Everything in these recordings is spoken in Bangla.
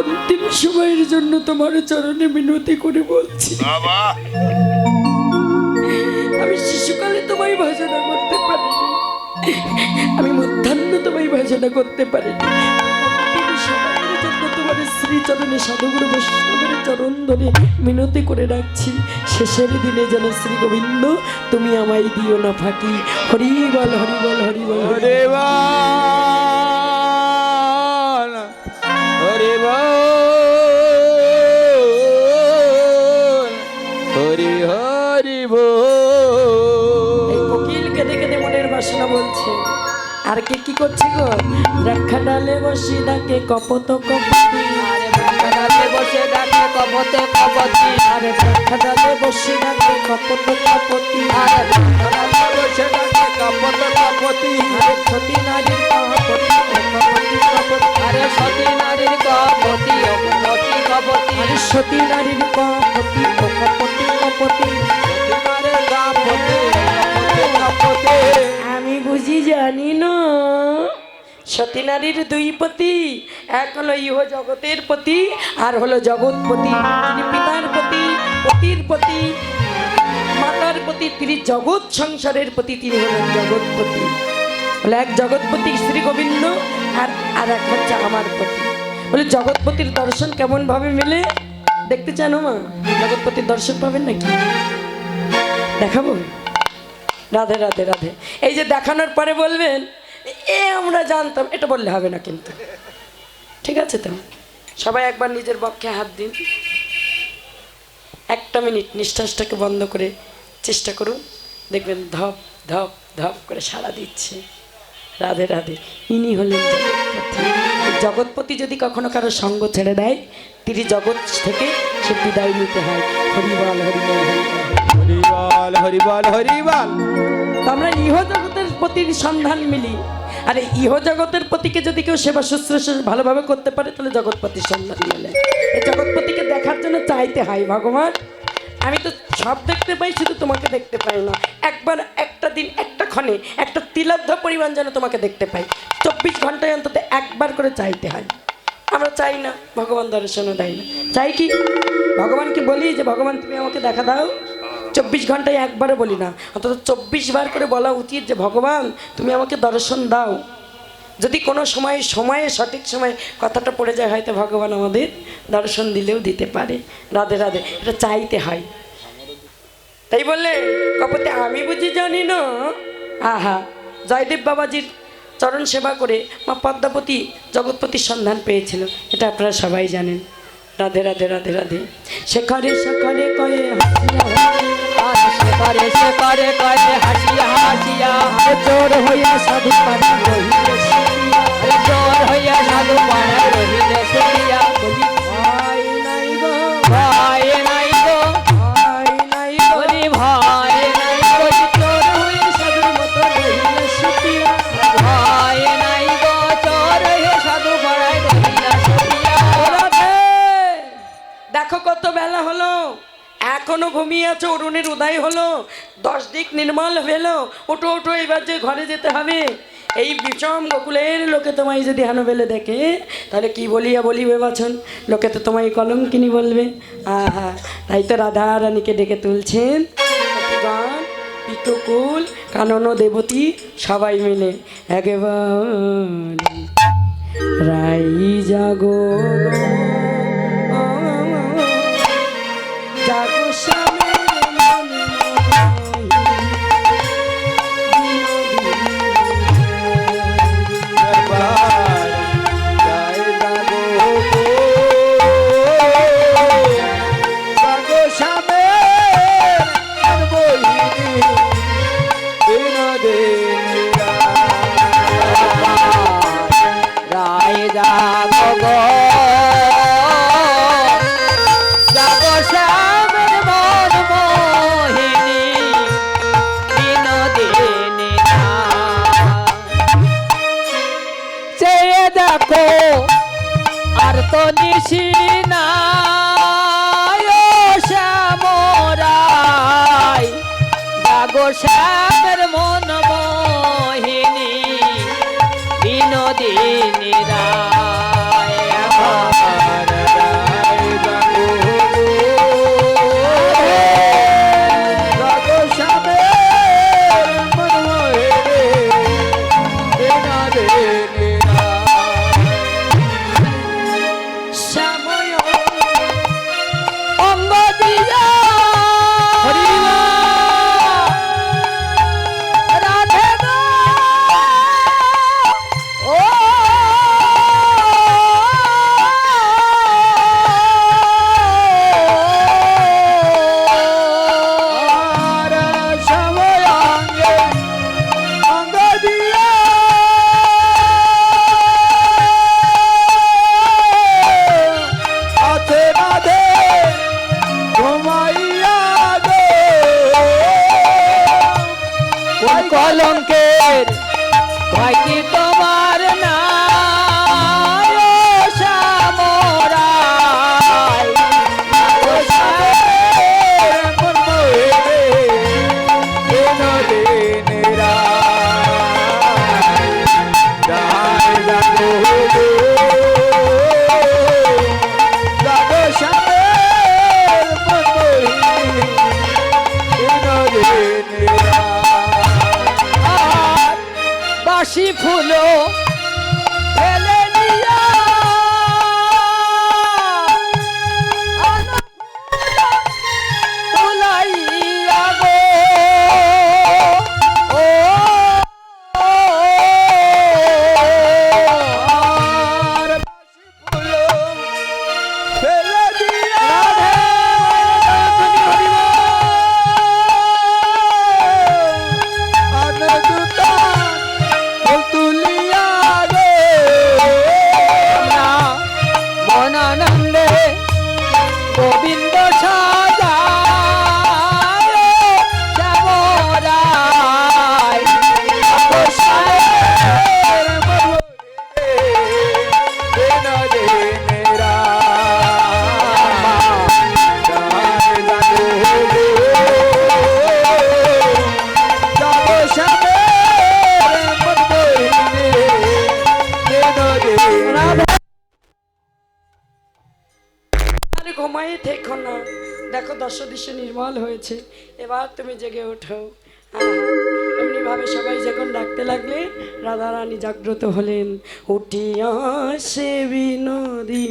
অন্তিম সময়ের জন্য তোমার চরণে মিনতি করে বলছি। বাবা। আমি শিশুকালে তোমায় ভজনা করতে পারিনি। আমি মধ্যাহ্ন তোমায় ভজনা করতে পারিনি। তোমার শ্রীচরণে সাধুগুরু বৈষ্ণবের চরণ ধরে মিনতি করে রাখছি শেষের দিনে যেন শ্রী গোবিন্দ তুমি আমায় দিও না ফাঁকি। হরি বল হরি বল। হরি বল হরে বল। আর কে কি করছে গো? রাখা ডালে বসি ডাকে কপত কপতি। আরে বাগানে বসে ডাকে কপতে কপতি। আরে রাখা ডালে বসি ডাকে কপত কপতি। আরে বাগানে বসে ডাকে কপতে কপতি। আরে সতী নারীর কপতি কপতি কপতি। আরে সতী নারীর কপতি কপতি কপতি। আরে সতী নারীর কপতি কপতি কপতি। জানি না। সতী নারীর দুই পতি, এক হলো ইহ জগতের পতি, আর হলো জগৎপতি তিনি পিতার পতি, পতির পতি, মাতার পতি, তিনি জগৎ সংসারের পতি, তিনি হলেন জগৎপতি বলে এক জগৎপতি শ্রী গোবিন্দ, আর আর এক হচ্ছে আমার পতি। বলে জগৎপতির দর্শন কেমন ভাবে মেলে? দেখতে চান মা জগৎপতির দর্শন পাবেন নাকি? দেখাবো? রাধে রাধে রাধে। এই যে দেখানোর পরে বলবেন, এ আমরা জানতাম, এটা বললে হবে না কিন্তু। ঠিক আছে তো? সবাই একবার নিজের বক্ষে হাত দিন। একটা মিনিট নিঃশ্বাসটাকে বন্ধ করে চেষ্টা করুন। দেখবেন ধপ ধপ ধপ করে সাড়া দিচ্ছে। রাধে রাধে। ইনি হলেন জগৎপতি। যদি কখনো কারও সঙ্গ ছেড়ে দেয়, তিনি জগৎ থেকে সে বিদায় নিতে হয়। হরিবল হরিবল হরিবল। হরি বল, হরি বল হরি বল। আমরা ইহ জগতের প্রতি সন্ধান মিলি। আর ইহ জগতের প্রতিকে যদি কেউ সেবা শুশ্রূষা ভালোভাবে করতে পারে, তাহলে জগৎপতির সন্ধান মেলে। এই জগৎপতিকে দেখার জন্য চাইতে হয়, ভগবান। আমি তো সব দেখতে পাই, শুধু তোমাকে দেখতে পাই না। একবার, একটা দিন, একটা ক্ষণে, একটা তিলব্ধ পরিমাণ যেন তোমাকে দেখতে পাই। চব্বিশ ঘন্টায় অন্তত একবার করে চাইতে হয়। আমরা চাই না, ভগবান দর্শনও দেয় না। চাই কি? ভগবানকে বলি যে, ভগবান, তুমি আমাকে দেখা দাও। চব্বিশ ঘন্টায় একবারও বলি না। অন্তত চব্বিশ বার করে বলা উচিত যে, ভগবান, তুমি আমাকে দর্শন দাও। যদি কোনো সময়, সময়ে, সঠিক সময় কথাটা পড়ে যায়, হয়তো ভগবান আমাদের দর্শন দিলেও দিতে পারে। রাধে রাধে, এটা চাইতে হয়। তাই বললে, কপতে আমি বুঝি জানি না। আহা, জয়দেব বাবাজির চরণ সেবা করে মা পদ্মাবতী জগৎপতির সন্ধান পেয়েছিল। এটা আপনারা সবাই জানেন। রাধে রাধে রাধে রাধে। শেখরে শেখরে কয়ে সে করে সে করে করে হাসিয়া হাসিয়া। চোর হইয়া সাধু পাড়া রহিলে জোর হইয়া সাধু পাড়া রহিলে শুনিয়া এখনও ঘুমিয়ে আছো, অরুণের উদয় হলো। দশ দিক নির্মল হলো। ওটো ওটো এবার যে ঘরে যেতে হবে। এই বিষম গোকুলের লোকে তোমায় যদি হানো বেলে দেখে, তাহলে কি বলিয়া বলিবে বাছন? লোকে তো তোমায় কলম কিনি বলবে। আহা, তাই তো রাধা রানীকে ডেকে তুলছেন। পিতকুল, কানন, দেবতী, সবাই মিলে। একেবারে। রাই জাগো। তো অসদৃশ্য নির্মল হয়েছে। এবার তুমি জেগে ওঠো। এমনিভাবে সবাই যখন ডাকতে লাগলে, রাধারানী জাগ্রত হলেন। উঠিয়া সে বিনোদী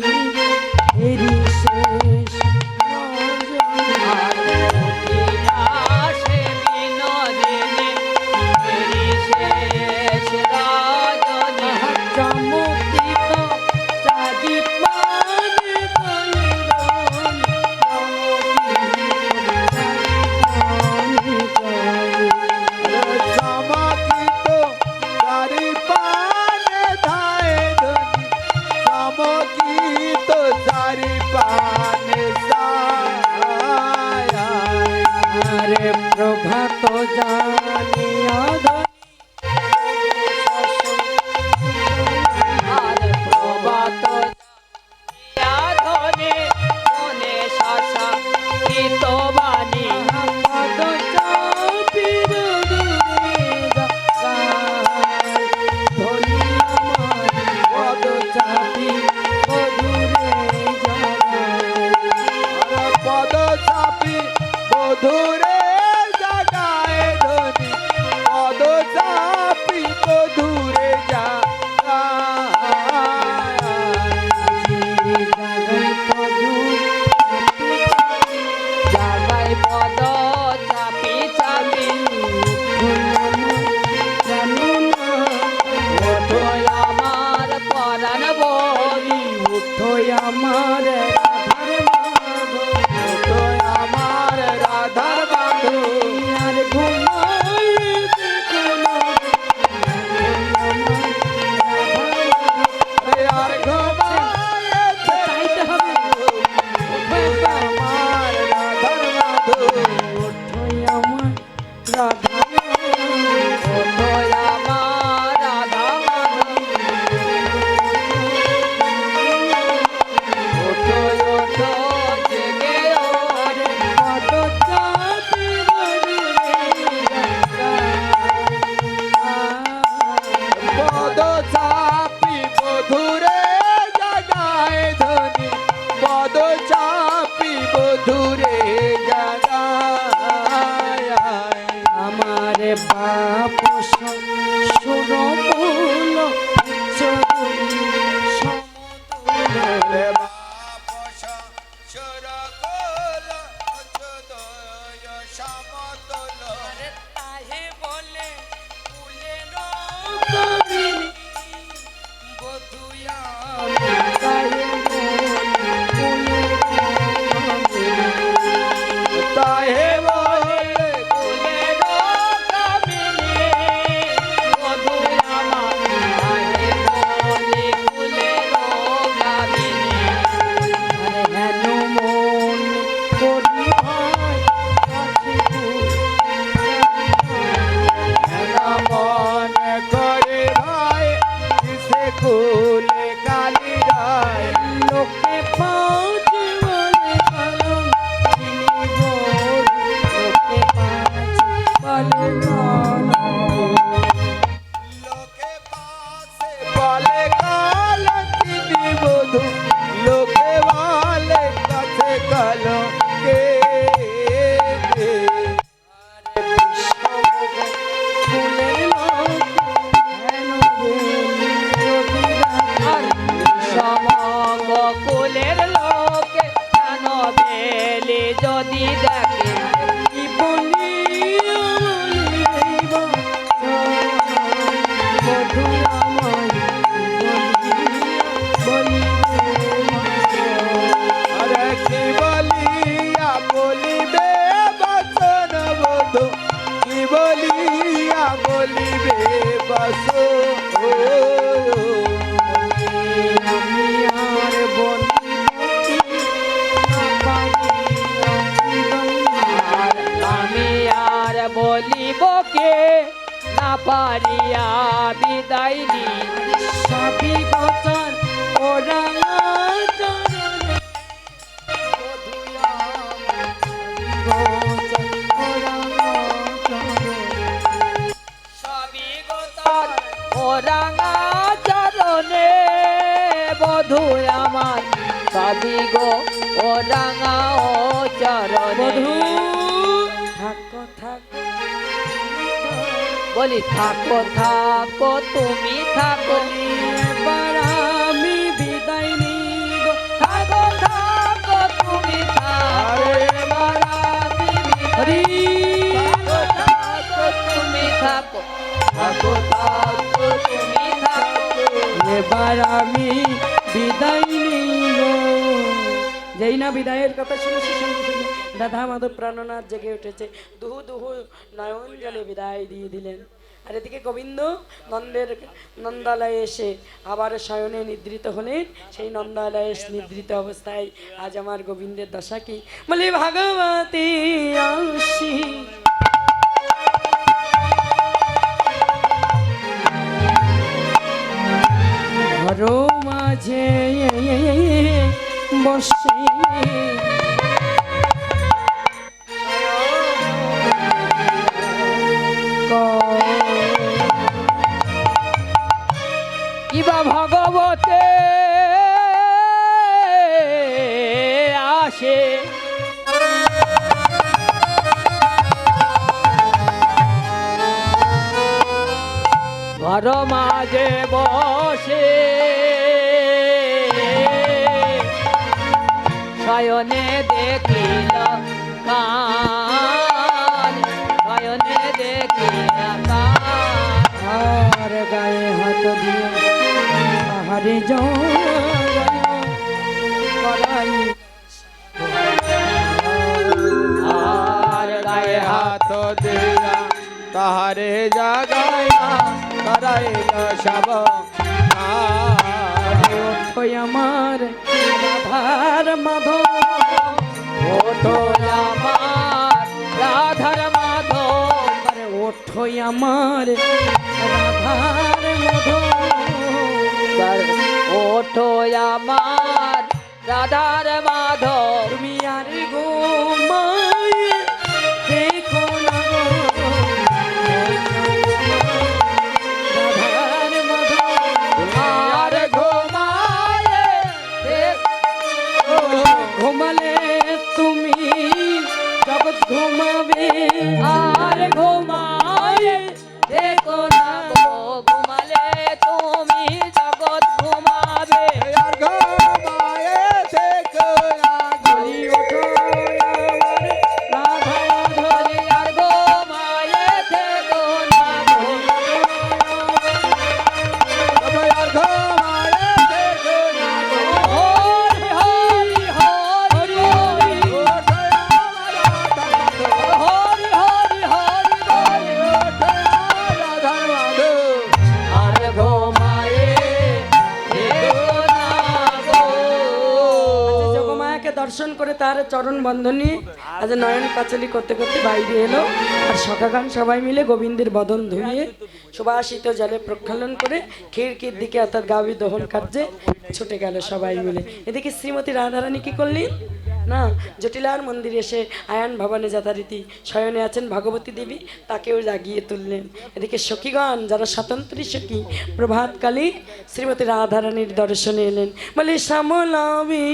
তো জানি আদা আমার Thank you. পারিয়া বিদায় সবই বচন ওরা রাঙা চরণে। আমার গো ও রাঙা ও বলি থাকো থাকো তুমি থাকো আমি বিদায় নিব। থাকো থাকো তুমি থাকো থাকো থাকো তুমি থাকো থাকো থাকো তুমি থাকো এবার আমি বিদায় নিব। যেই না বিদায়ের কথা শুনেছি সঙ্গে সঙ্গে রাধা মাধব প্রাণনাথ জেগে উঠেছে। দুহু দুহু নয়ন জলে বিদায় দিয়ে দিলেন। আর এদিকে গোবিন্দ নন্দের নন্দালয়ে এসে আবার শয়নে নিদ্রিত হলেন। সেই নন্দালয়ে নিদ্রিত অবস্থায় আজ আমার গোবিন্দের দশা কি? বলে, ভাগবতী মাঝে বসে কিবা ভগবতে আসে। ঘর মাঝে বসে। শয়নে দেখিল কান, শয়নে দেখিল কান। গায়ে হাত দিয়ে আহারে জড়াই আর গায়ে হাত হাত দিয়া তাহারে করাইল সব আমার রাধার মাধব। ওঠো আমার রাধার মাধব। আরে ওঠই আমার রাধার মাধব। ওঠো আমার রাধার মাধব। দর্শন করে তার চরণ বন্ধনী আজ নয়ন পাঁচালি করতে করতে বাইরে এলো। আর সকাগান সবাই মিলে গোবিন্দের বদন ধুয়ে সুবাসিত জলে প্রক্ষালন করে খিড়কির দিকে অর্থাৎ গাভী দহন কার্যে ছুটে গেল সবাই মিলে। এদিকে শ্রীমতী রাধারানী কি করলেন? না, জটিলার মন্দিরে এসে আয়ান ভবনে যথারীতি শয়নে আছেন ভগবতী দেবী, তাকেও জাগিয়ে তুললেন। এদিকে সখীগণ, যারা স্বতন্ত্রী সখী, প্রভাতকালী শ্রীমতী রাধারানীর দর্শনে এলেন। বলে শ্যামলামি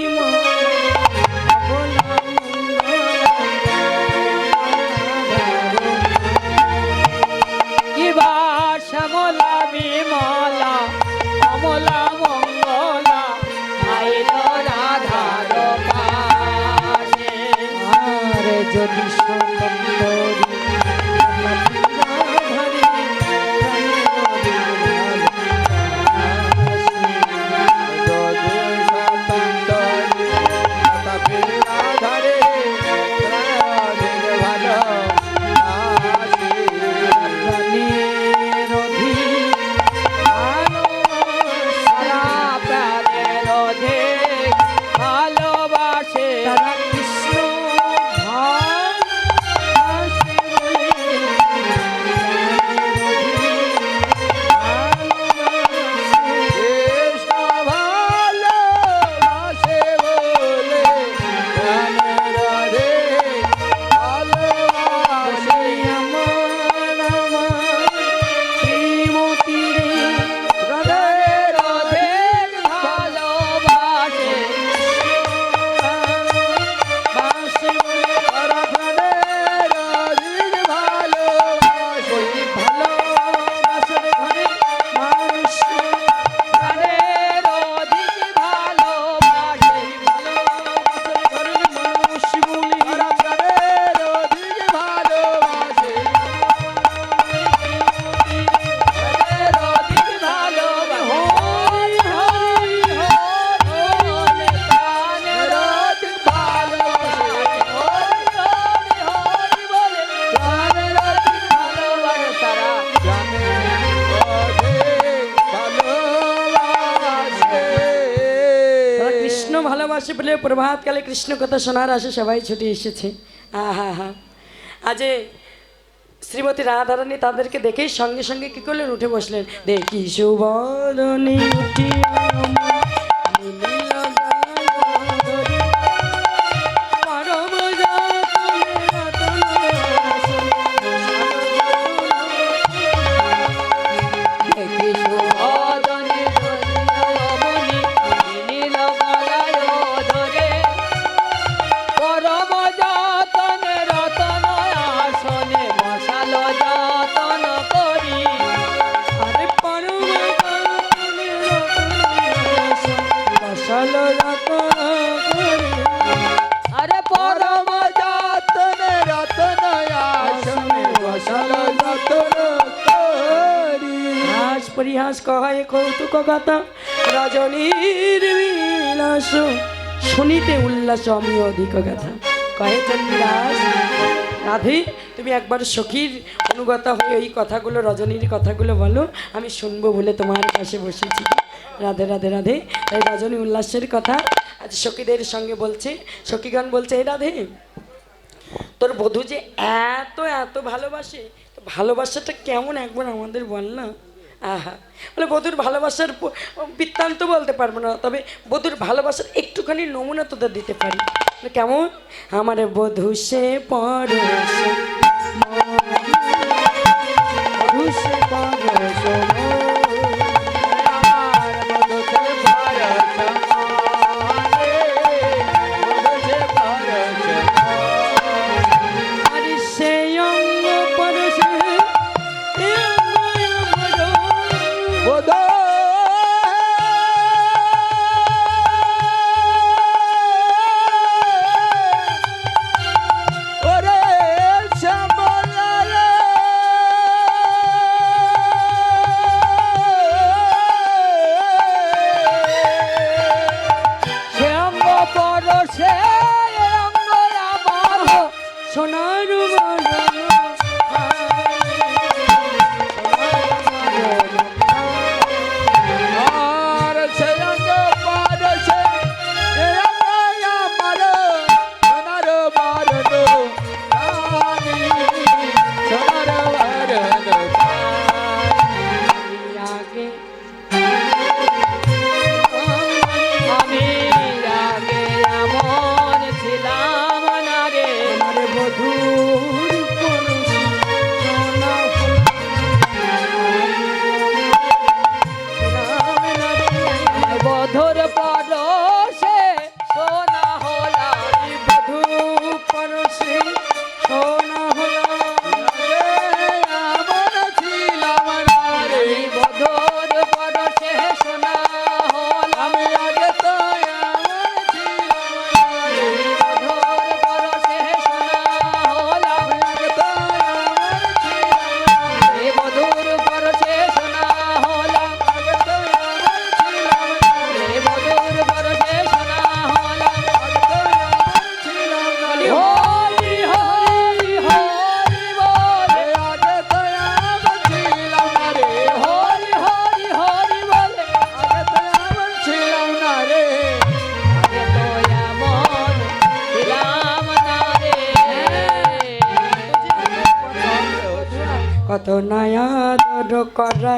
বলে প্রভাতকালে কৃষ্ণ কথা শোনার আসে, সবাই ছুটি এসেছে। আহা হা আজ শ্রীমতী রাধারানী তাদেরকে দেখেই সঙ্গে সঙ্গে কি করলেন? উঠে বসলেন। দেখি উঠিয়া কথা রজনীর বিলাস শুনিতে উল্লাস আমি অধিক কথা কহে চন্দ্রাস, রাধে, তুমি একবার সখীর অনুগতা হয়ে ওই কথাগুলো, রজনীর কথাগুলো বলো, আমি শুনব বলে তোমার পাশে বসেছি। রাধে রাধে রাধে, তাই রজনী উল্লাসের কথা আজ সখীদের সঙ্গে বলছে। সখীগণ বলছে এই রাধে, তোর বধূ যে এত এত ভালোবাসে, তো ভালোবাসাটা কেমন একবার আমাদের বল না? বলে বধুর ভালোবাসার বৃত্তান্ত বলতে পারব না, তবে বধুর ভালোবাসার একটুখানি নমুনা তোদের দিতে পারি। কেমন? আমার বধু সে পরশ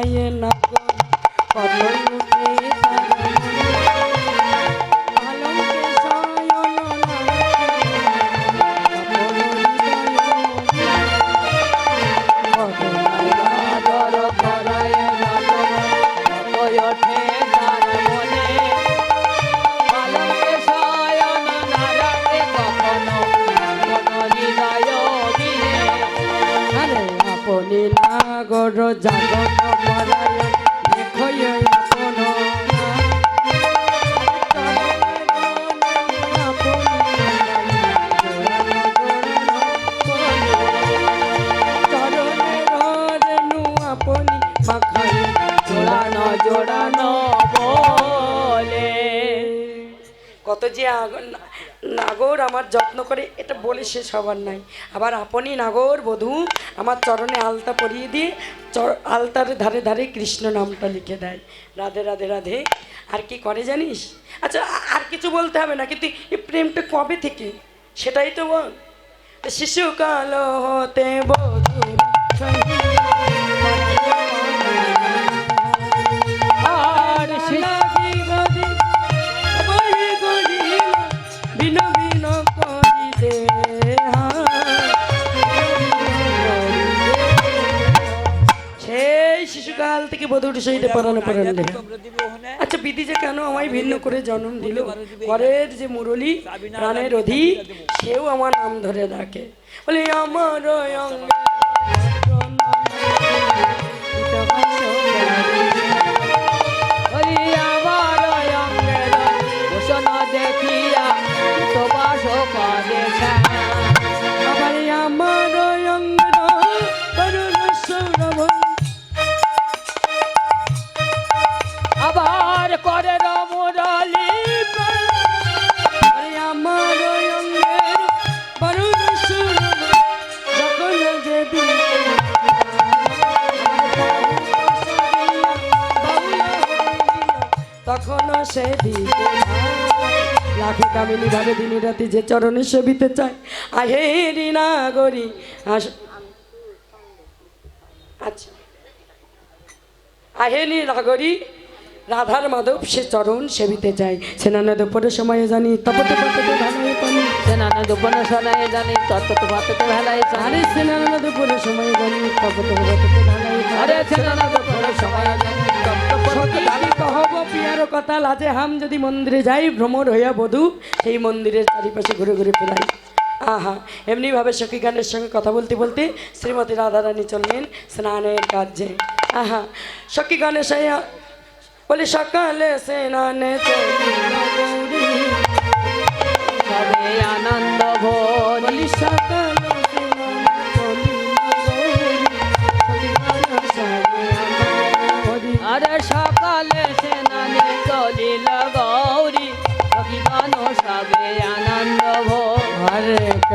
করায় না গো, কত যে নাগর আমার যত্ন করে, এটা বলে শেষ হবার নাই। আবার আপনি নাগর, বধূ, আমার চরণে আলতা পরিয়ে দিয়ে আলতার ধারে ধারে কৃষ্ণ নামটা লিখে দেয়। রাধে রাধে রাধে। আর কি করে জানিস? আচ্ছা আর কিছু বলতে হবে না, কিন্তু এই প্রেমটা কবে থেকে? সেটাই তো বল। শিশুকাল হতে বধুর বধুর সেইটা পড়ানো পড়ানো আচ্ছা বিধি যে কেন আমায় ভিন্ন করে জন্ম দিল? ঘরের যে মুরলী প্রাণের অধি সেও আমার নাম ধরে ডাকে। বলে আমার অঙ্গে সেদিকে লাখে কামিনী ভাবে দিনী রাতে যে চরণে সেবিতে চায়। গরি আস। আচ্ছা। নাগরী রাধার মাধব সে চরণ সেবিতে যায় সেনানা দুপুরের সময়ে জানি তপতে পততে ভালো পানি। সেনানা জানি ভাততে ভেলাই আরে সেনানা সময়ে জানি তপতে পততে আরে সেনানা সময় জানি কথা লাজে হাম যদি মন্দিরে যাই ভ্রমণ হইয়া বধূ সেই মন্দিরের চারিপাশে ঘুরে ঘুরে ফেরাই আহা এমনিভাবে সখী গানের সঙ্গে কথা বলতে বলতে শ্রীমতী রাধারানী চললেন স্নানের কার্যে। আহা সখী গানের সাইয়া বলি সকালে স্নানে আনন্দ বলি সকালে আরে সকালে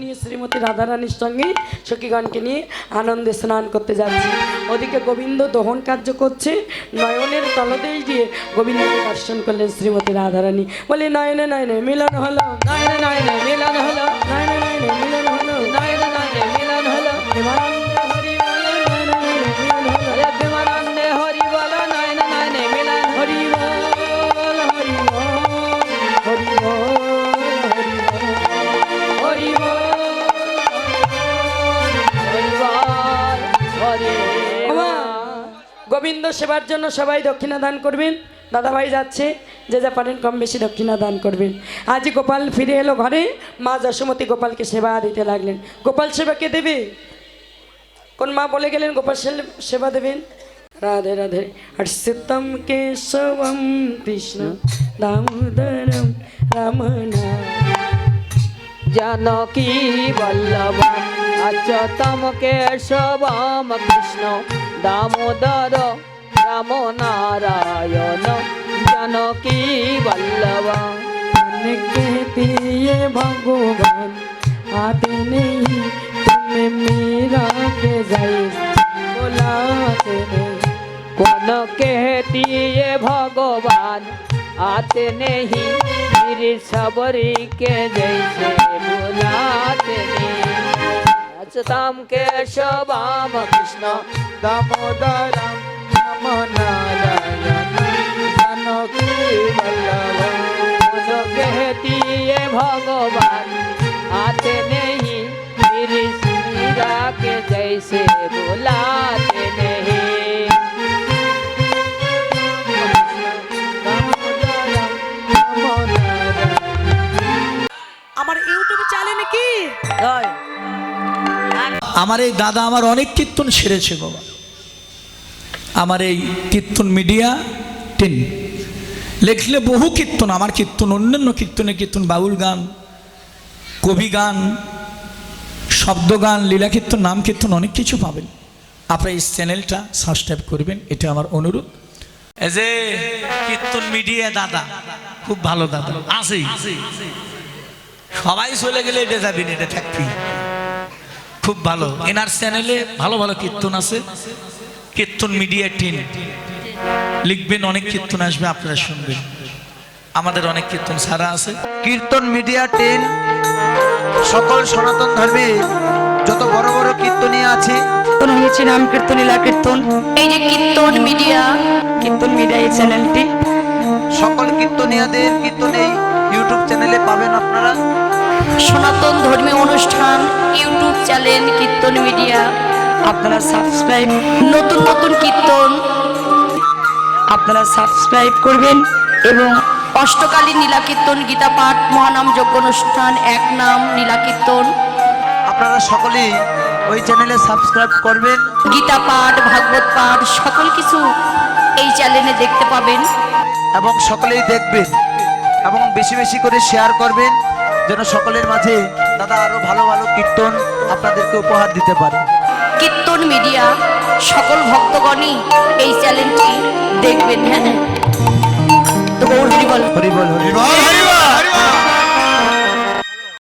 নিয়ে শ্রীমতী রাধারানীর সঙ্গে সখীগণকে নিয়ে আনন্দে স্নান করতে যাচ্ছি। ওদিকে গোবিন্দ দহন কার্য করছে। নয়নের তলদেই গিয়ে গোবিন্দকে দর্শন করলেন শ্রীমতী রাধারানী। বলে, নয়নে নয়নে মিলন হলো, নয়নে নয়নে মিলন হলো, নয়নে গোবিন্দ সেবার জন্য সবাই দক্ষিণা দান করবেন। দাদাভাই যাচ্ছে, যে যা পারেন কম বেশি দক্ষিণা দান করবেন। আজ গোপাল ফিরে এলো ঘরে, মা যশোমতী গোপালকে সেবা দিতে লাগলেন। গোপাল সেবা কে দেবে? কোন মা বলে গেলেন, গোপাল সেবা দেবেন? রাধে রাধে। আর সীতম কেশবম কৃষ্ণ দামোদরম রমনা। জানকী বল্লভ অচ্যতম কেশবম কৃষ্ণ, দামোদর রাম নারায়ণ জানকী বল্লভ मन कहती ये भगवान आते नहीं तुम्हें मेरा के जाए बोलाते नहीं কোন कहती ये भगवान आते नहीं फिर सबरी के जैसे बुलाते नहीं अच्युतम केशवाम कृष्ण দামোদরম ভগবান নেই আমার নাকি আমার এই দাদা আমার অনেক কীর্তন সেরেছে বাবা আমার এই কীর্তন মিডিয়া টিন। লেখলে বহু কীর্তন, আমার কীর্তন, অন্যান্য কীর্তনে কীর্তন, বাউল গান, কবি গান, শব্দ গান, লীলা কীর্তন, নাম কীর্তন, অনেক কিছু পাবেন। আপনার এই চ্যানেলটা সাবস্ক্রাইব করবেন, এটা আমার অনুরোধ। এজ এ কীর্তন মিডিয়া দাদা, খুব ভালো দাদা আছে সবাই চলে গেলে এটা যাবি না এটা থাকবি খুব ভালো। এনার চ্যানেলে ভালো ভালো কীর্তন আছে। কীর্তন মিডিয়া টিম লিখবেন অনেক কীর্তন আসবে আপনারা শুনবেন। আমাদের অনেক কীর্তন সারা আছে। কীর্তন মিডিয়া টেন সকল সনাতন ধর্মে যত বড় বড় কীর্তনীয় আছে। কীর্তন হয়েছে নাম কীর্তন লীলা কীর্তন। এই যে কীর্তন মিডিয়া কীর্তন মিডিয়া এই চ্যানেলটি। সকল কীর্তনীয়দের কীর্তন এই ইউটিউব চ্যানেলে পাবেন আপনারা। সনাতন ধর্মীয় অনুষ্ঠান ইউটিউব চ্যানেল কীর্তন মিডিয়া। আপনারা সাবস্ক্রাইব নতুন নতুন কীর্তন আপনারা সাবস্ক্রাইব করবেন এবং অষ্টকালী নীলা কীর্তন গীতা পাঠ মহানাম যজ্ঞ অনুষ্ঠান এক নাম নীলা কীর্তন আপনারা সকলেই ওই চ্যানেলে সাবস্ক্রাইব করবেন। গীতা পাঠ ভাগবত পাঠ সকল কিছু এই চ্যানেলে দেখতে পাবেন। এবং সকলেই দেখবেন এবং বেশি বেশি করে শেয়ার করবেন যেন সকলের মাঝে দাদা আরও ভালো ভালো কীর্তন আপনাদেরকে উপহার দিতে পারে। কীর্তন মিডিয়া সকল ভক্তগণই এই চ্যানেলটি দেখবেন হ্যাঁ? তো হরিবল হরিবল হরিবল হরি বল হরি বল।